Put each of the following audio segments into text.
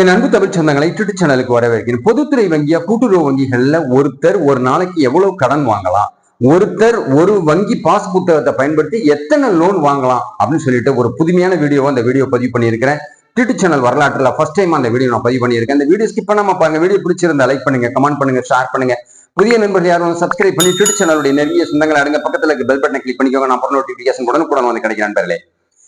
என் அன்பு தமிழ் சொந்தங்களை யூடியூப் சேனலுக்கு வரவேற்கிறேன். பொதுத்துறை வங்கியா கூட்டுறவு வங்கிகள்ல ஒருத்தர் ஒரு நாளைக்கு எவ்வளவு கடன் வாங்கலாம்? ஒருத்தர் ஒரு வங்கி பாஸ் புத்தகத்தை பயன்படுத்தி எத்தனை லோன் வாங்கலாம்? அப்படின்னு சொல்லிட்டு ஒரு புதுமையான வீடியோவை அந்த வீடியோ பதிவு பண்ணியிருக்கிறேன். யூடியூப் சேனல் வரலாற்றுல ஃபர்ஸ்ட் டைம் அந்த வீடியோ நான் பதிவு பண்ணியிருக்கேன். அந்த வீடியோ ஸ்கிப் பண்ணாம பாருங்க. வீடியோ பிடிச்சிருந்தா லைக் பண்ணுங்க கமெண்ட் பண்ணுங்க ஷேர் பண்ணுங்க. புதிய நண்பர்கள் யாரும் சப்ஸ்கிரைப் பண்ணி யூடியூப் சேனலுடைய நிறைய சொந்தங்கள் அடுங்க பக்கத்துல பெல் பட்டனை கிளிக் பண்ணிக்கோங்க. நான் போன நோட்டிபிகேஷன் உடனுக்குடன் வந்து கிடைக்கிறேன் நண்பர்களே.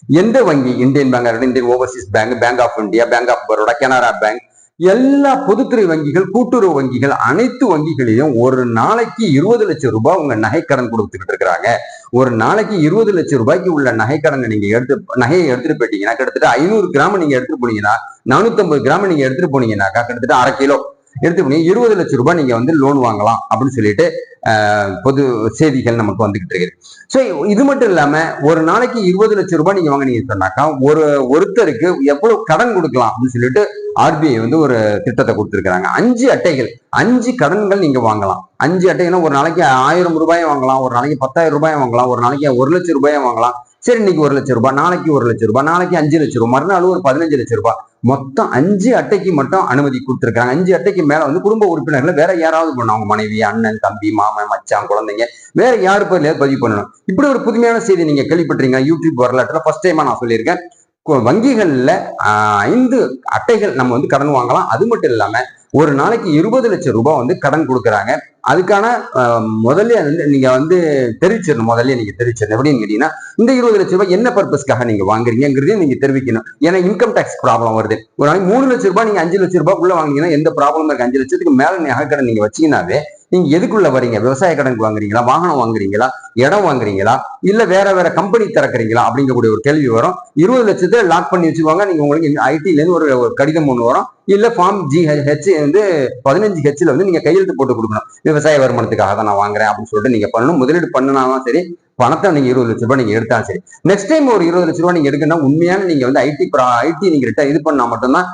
எந்த வங்கி? Indian Bank Indian Overseas Bank Bank of India Bank of Baroda Canara Bank எல்லா பொதுத்துறை வங்கிகள் கூட்டுறவு வங்கிகள் அனைத்து வங்கிகளிலும் ஒரு நாளைக்கு இருபது லட்சம் ரூபாய் உங்க நகைக்கடன் கொடுத்துக்கிட்டு இருக்கிறாங்க. ஒரு நாளைக்கு இருபது லட்சம் ரூபாய்க்கு உள்ள நகைக்கடனை நீங்க எடுத்து நகையை எடுத்துட்டு போயிட்டீங்கன்னா கிட்டத்தட்ட ஐநூறு கிராம் நீங்க எடுத்துட்டு போனீங்கன்னா நானூத்தி கிராம் நீங்க எடுத்துட்டு போனீங்கன்னாக்கா கிட்டத்தட்ட அரை கிலோ. எடுத்து இருபது லட்சம் ரூபாய் நீங்க வந்து லோன் வாங்கலாம் அப்படின்னு சொல்லிட்டு பொது செய்திகள் நமக்கு வந்துகிட்டு இருக்குது. ஸோ இது மட்டும் இல்லாம ஒரு நாளைக்கு இருபது லட்சம் ரூபாய் நீங்க வாங்கினீங்க சொன்னாக்கா ஒரு ஒருத்தருக்கு எவ்வளவு கடன் கொடுக்கலாம் அப்படின்னு சொல்லிட்டு ஆர்பிஐ வந்து ஒரு திட்டத்தை கொடுத்துருக்காங்க அஞ்சு அட்டைகள் அஞ்சு கடன்கள் நீங்க வாங்கலாம். அஞ்சு அட்டைகள்னா ஒரு நாளைக்கு ஆயிரம் ரூபாய் வாங்கலாம் ஒரு நாளைக்கு பத்தாயிரம் ரூபாய் வாங்கலாம் ஒரு நாளைக்கு ஒரு லட்சம் ரூபாய் வாங்கலாம். சரி இன்னைக்கு ஒரு லட்சம் ரூபாய் நாளைக்கு ஒரு லட்சம் ரூபாய் நாளைக்கு அஞ்சு லட்சம் ரூபாய் மறுநாள் ஒரு பதினஞ்சு லட்சம் ரூபாய். மொத்தம் அஞ்சு அட்டைக்கு மட்டும் அனுமதி கொடுத்துருக்காங்க அஞ்சு அட்டைக்கு மேல வந்து குடும்ப உறுப்பினர்களை வேற யாராவது பண்ணணும். அவங்க மனைவி அண்ணன் தம்பி மாமன் மச்சான் குழந்தைங்க வேற யாரு பேர்லயாவது பதிவு பண்ணணும்? இப்படி ஒரு புதுமையான செய்தி நீங்க கேள்விப்பட்டீங்க யூடியூப் வரலாற்றுல ஃபர்ஸ்ட் டைமா நான் சொல்லியிருக்கேன். வங்கிகளில் வங்கிகள்ல ஐந்து அட்டைகள் நம்ம வந்து கடன் வாங்கலாம் அது மட்டும் இல்லாம ஒரு நாளைக்கு இருபது லட்சம் ரூபாய் வந்து கடன் கொடுக்குறாங்க. அதுக்கான முதல்ல வந்து நீங்க வந்து தெரிவிச்சிடணும் முதல்ல நீங்க தெரிவிச்சிடணும் எப்படின்னு கேட்டீங்கன்னா இந்த இருபது லட்சம் ரூபாய் என்ன பர்பஸ்க்காக நீங்க வாங்குறீங்கிறதையும் நீங்க தெரிவிக்கணும். ஏன்னா இன்கம் டேக்ஸ் ப்ராப்ளம் வருது. ஒரு நாளைக்கு மூணு லட்ச ரூபாய் நீங்க அஞ்சு லட்ச ரூபாய் உள்ள வாங்கினீங்கன்னா எந்த ப்ராப்ளம் இருக்கு அஞ்சு லட்சத்துக்கு மேல கடன் நீங்க வச்சீங்கன்னாவே நீங்க எதுக்குள்ள வரீங்க விவசாய கடனுக்கு வாங்குறீங்களா? வாகனம் வாங்குறீங்களா? இடம் வாங்குறீங்களா? இல்ல வேற வேற கம்பெனி திறக்கிறீங்களா? அப்படிங்கக்கூடிய ஒரு கேள்வி வரும். இருபது லட்சத்தை லாக் பண்ணி வச்சுக்கோங்க நீங்க உங்களுக்கு ஐடில இருந்து ஒரு ஒரு கடிதம் ஒன்று வரும். இல்ல ஃபார்ம் ஜி ஹெச் வந்து பதினஞ்சு ஹெச்ல வந்து நீங்க கையெழுத்து போட்டு கொடுக்கணும். விவசாய வருமானத்துக்காக தான் நான் வாங்குறேன் அப்படின்னு சொல்லிட்டு நீங்க பண்ணணும். முதலீடு பண்ணினாலும் சரி பணத்தை நீங்க இருபது லட்ச ரூபாய் நீங்க எடுத்தா சரி. நெக்ஸ்ட் டைம் ஒரு இருபது லட்ச ரூபாய் நீங்க எடுக்கணும் உண்மையான நீங்க வந்து ஐடி ஐடி நீங்க ரிட்டா இது பண்ணா மட்டும்தான்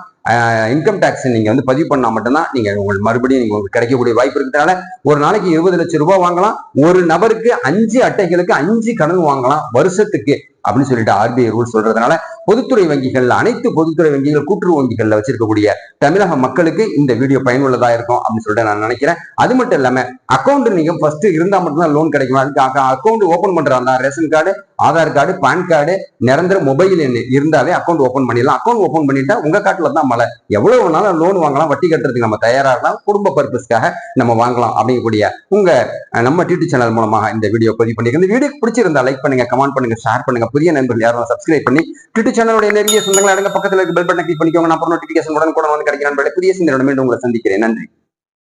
இன்கம் டேக்ஸ் நீங்க வந்து பதிவு பண்ணா மட்டும்தான் நீங்க உங்களுக்கு மறுபடியும் நீங்க உங்களுக்கு கிடைக்கக்கூடிய வாய்ப்பு இருக்கிறதுனால ஒரு நாளைக்கு இருபது லட்சம் ரூபாய் வாங்கலாம். ஒரு நபருக்கு அஞ்சு அட்டைகளுக்கு அஞ்சு கடன் வாங்கலாம். வருஷத்துக்கு அப்படின்னு சொல்லிட்டு ஆர்பிஐ ரூல் சொல்றதுனால பொதுத்துறை வங்கிகள் அனைத்து பொதுத்துறை வங்கிகள் கூட்டுறவு வங்கிகள்ல வச்சிருக்கக்கூடிய தமிழக மக்களுக்கு இந்த வீடியோ பயனுள்ளதா இருக்கும் அப்படின்னு சொல்லிட்டு நான் நினைக்கிறேன். அது மட்டும் இல்லாம அக்கௌண்ட் நீங்க ஃபர்ஸ்ட் இருந்தா மட்டும்தான் லோன் கிடைக்கும்? அதுக்கு அக்கௌண்ட் ஓபன் பண்றாங்க ration card Aadhaar card PAN card நிரந்தர மொபைல் எண் இருந்தாலே அக்கௌண்ட் ஓபன் பண்ணிடலாம். அக்கௌண்ட் ஓபன் பண்ணிட்டா உங்க காட்டுல தான் மழை. எவ்வளவு வேணாலும் லோன் வாங்கலாம் வட்டி கட்டுறதுக்கு நம்ம தயாரா இருக்கலாம். குடும்ப பர்பஸ்க்காக நம்ம வாங்கலாம் அப்படிங்கக்கூடிய உங்க நம்ம டிடி சேனல் மூலமாக இந்த வீடியோ பதிவு பண்ணிருக்கேன் இந்த வீடியோ பிடிச்சிருந்தா லைக் பண்ணுங்க கமெண்ட் பண்ணுங்க ஷேர் பண்ணுங்க புதிய நண்பர்கள் யாரும் சப்ஸ்கிரைப் பண்ணி ட்விட்டர் சேனலுடைய நிறைய சொந்தங்கள் அடங்க பக்கத்துல இருக்க பெல் பட்டன் கிளிக் பண்ணிக்கோங்க. நான் அப்புறம் நோட்டிஃபிகேஷன் உடனே கூட வந்து கிடைக்கிறேன் புதிய சிந்தனை மீண்டும் உங்களை சந்திக்கிறேன். நன்றி.